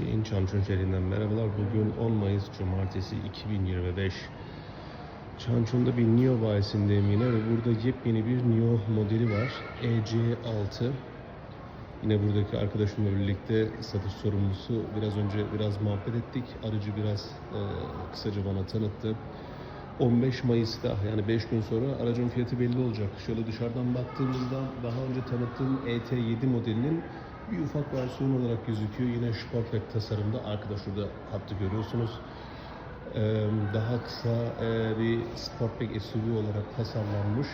Şeyin Çançun şehrinden merhabalar. Bugün 10 Mayıs Cumartesi 2025. Çançun'da bir NIO bayisindeyim yine ve burada yepyeni bir NIO modeli var. EC6. Yine buradaki arkadaşımla birlikte satış sorumlusu biraz önce biraz muhabbet ettik. Aracı biraz e, kısaca bana tanıttı. 15 Mayıs'ta yani 5 gün sonra aracın fiyatı belli olacak. Şöyle dışarıdan baktığımızda daha önce tanıttığım ET7 modelinin bir ufak versiyon olarak gözüküyor. Yine Sportback tasarımda. Arkada şurada hattı görüyorsunuz. Ee, daha kısa e, bir Sportback SUV olarak tasarlanmış.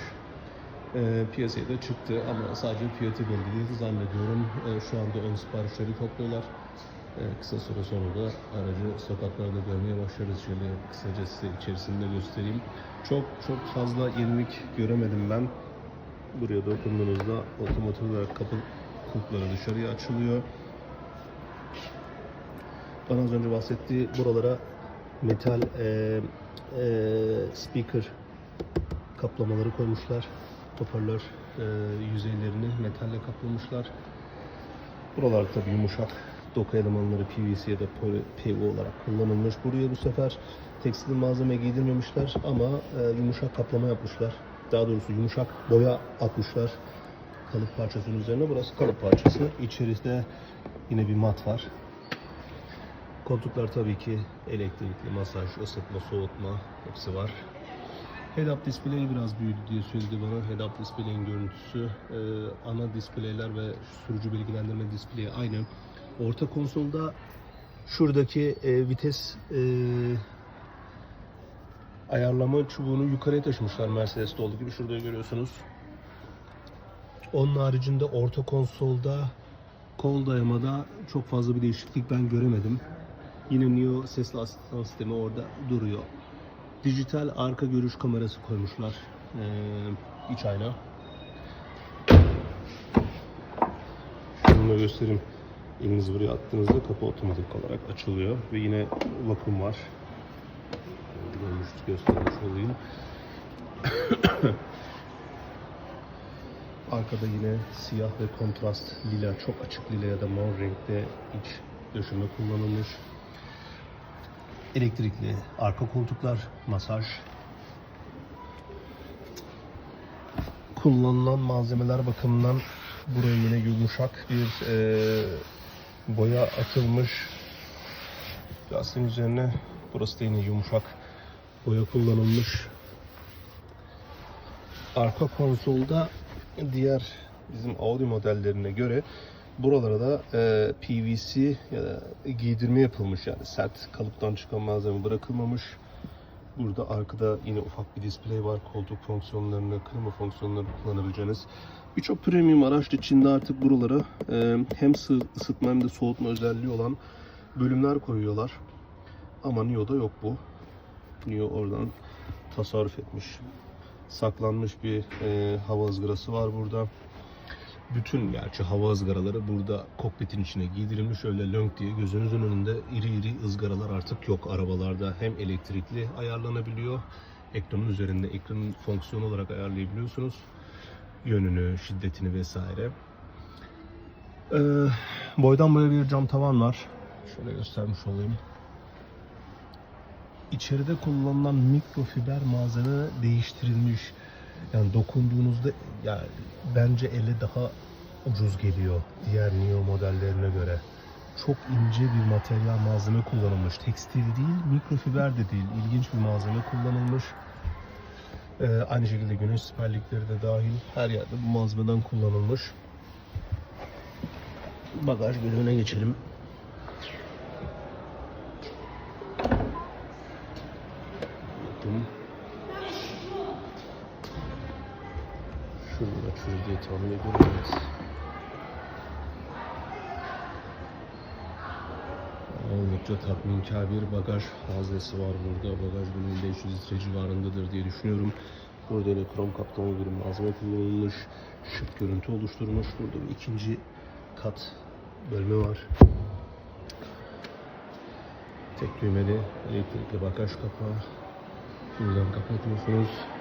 Ee, piyasaya da çıktı ama sadece fiyatı belli değil zannediyorum. Ee, şu anda ön siparişleri topluyorlar. Ee, kısa süre sonra da aracı sokaklarda görmeye başlarız. Şöyle kısaca size içerisinde göstereyim. Çok çok fazla yenilik göremedim ben. Buraya dokunduğunuzda otomatik olarak kapı kulpları dışarıya açılıyor. Bana az önce bahsettiği buralara metal e, e, speaker kaplamaları koymuşlar. Hoparlör e, yüzeylerini metalle kaplamışlar. Buralar tabii yumuşak. Doku elemanları PVC ya da PU olarak kullanılmış. Buraya bu sefer tekstil malzeme giydirmemişler ama e, yumuşak kaplama yapmışlar. Daha doğrusu yumuşak boya atmışlar kalıp parçasının üzerine. Burası kalıp parçası. İçerisinde yine bir mat var. Koltuklar tabii ki elektrikli, masaj, ısıtma, soğutma hepsi var. Head-up display'i biraz büyüdü diye söyledi bana. Head-up display'in görüntüsü, e, ana displeyler ve sürücü bilgilendirme displeyi aynı. Orta konsolda şuradaki e, vites e, ayarlama çubuğunu yukarıya taşımışlar Mercedes'te olduğu gibi. Şurada görüyorsunuz. Onun haricinde orta konsolda kol dayamada çok fazla bir değişiklik ben göremedim. Yine Neo sesli asistan sistemi orada duruyor. Dijital arka görüş kamerası koymuşlar. Ee, iç ayna. Şunu da göstereyim. Elinizi buraya attığınızda kapı otomatik olarak açılıyor. Ve yine vakum var. Görmüş, göstermiş olayım. Arkada yine siyah ve kontrast lila, çok açık lila ya da mor renkte iç döşeme kullanılmış. Elektrikli arka koltuklar, masaj. Kullanılan malzemeler bakımından buraya yine yumuşak bir e, boya atılmış. Lastiğin üzerine burası da yine yumuşak boya kullanılmış. Arka konsolda diğer bizim Audi modellerine göre buralara da e, PVC ya da giydirme yapılmış yani sert kalıptan çıkan malzeme bırakılmamış. Burada arkada yine ufak bir display var. Koltuk fonksiyonlarını, klima fonksiyonlarını kullanabileceğiniz. Birçok premium araç içinde artık buralara e, hem sı- ısıtma hem de soğutma özelliği olan bölümler koyuyorlar. Ama Nio'da yok bu. Nio oradan tasarruf etmiş saklanmış bir e, hava ızgarası var burada. Bütün gerçi hava ızgaraları burada kokpitin içine giydirilmiş. Öyle lönk diye gözünüzün önünde iri iri ızgaralar artık yok arabalarda. Hem elektrikli ayarlanabiliyor. Ekranın üzerinde ekranın fonksiyon olarak ayarlayabiliyorsunuz. Yönünü, şiddetini vesaire. Ee, boydan boya bir cam tavan var. Şöyle göstermiş olayım. İçeride kullanılan mikrofiber malzeme değiştirilmiş. Yani dokunduğunuzda yani bence ele daha ucuz geliyor diğer Neo modellerine göre. Çok ince bir materyal malzeme kullanılmış. Tekstil değil, mikrofiber de değil. İlginç bir malzeme kullanılmış. Ee, aynı şekilde güneş siperlikleri de dahil her yerde bu malzemeden kullanılmış. Bagaj bölümüne geçelim. Açıyoruz diye tahmin ediyorum. Oldukça tatminkar bir bagaj haznesi var burada. Bagaj bölümü 500 litre civarındadır diye düşünüyorum. Burada yine krom kaplama bir malzeme kullanılmış. Şık görüntü oluşturmuş. Burada bir ikinci kat bölme var. Tek düğmeli elektrikli bagaj kapağı. Buradan kapatıyorsunuz.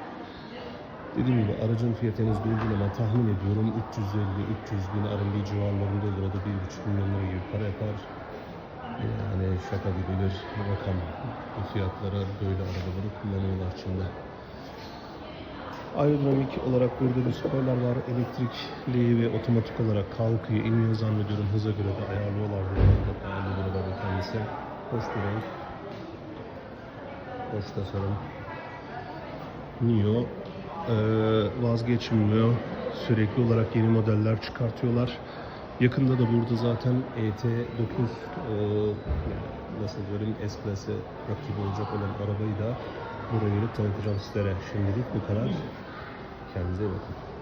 Dediğim gibi aracın fiyatı henüz belirgin ama tahmin ediyorum 350-300 bin RMB civarlarında olur. O da 1,5 milyon lira gibi para yapar. şaka gibi rakam. Bu fiyatlara böyle arabaları kullanıyorlar Çin'de. Aerodinamik olarak burada bir spoiler var. Elektrikli ve otomatik olarak kalkıyor, iniyor zannediyorum. Hıza göre de ayarlıyorlar burada. Ayarlıyor burada kendisi. Hoş bir renk. Hoş tasarım. NIO eee, vazgeçmiyor. Sürekli olarak yeni modeller çıkartıyorlar. Yakında da burada zaten ET9 eee, nasıl diyelim S-Class'e rakibi olacak olan arabayı da buraya gelip tanıtacağım sizlere. Şimdilik bu kadar. Kendinize iyi bakın.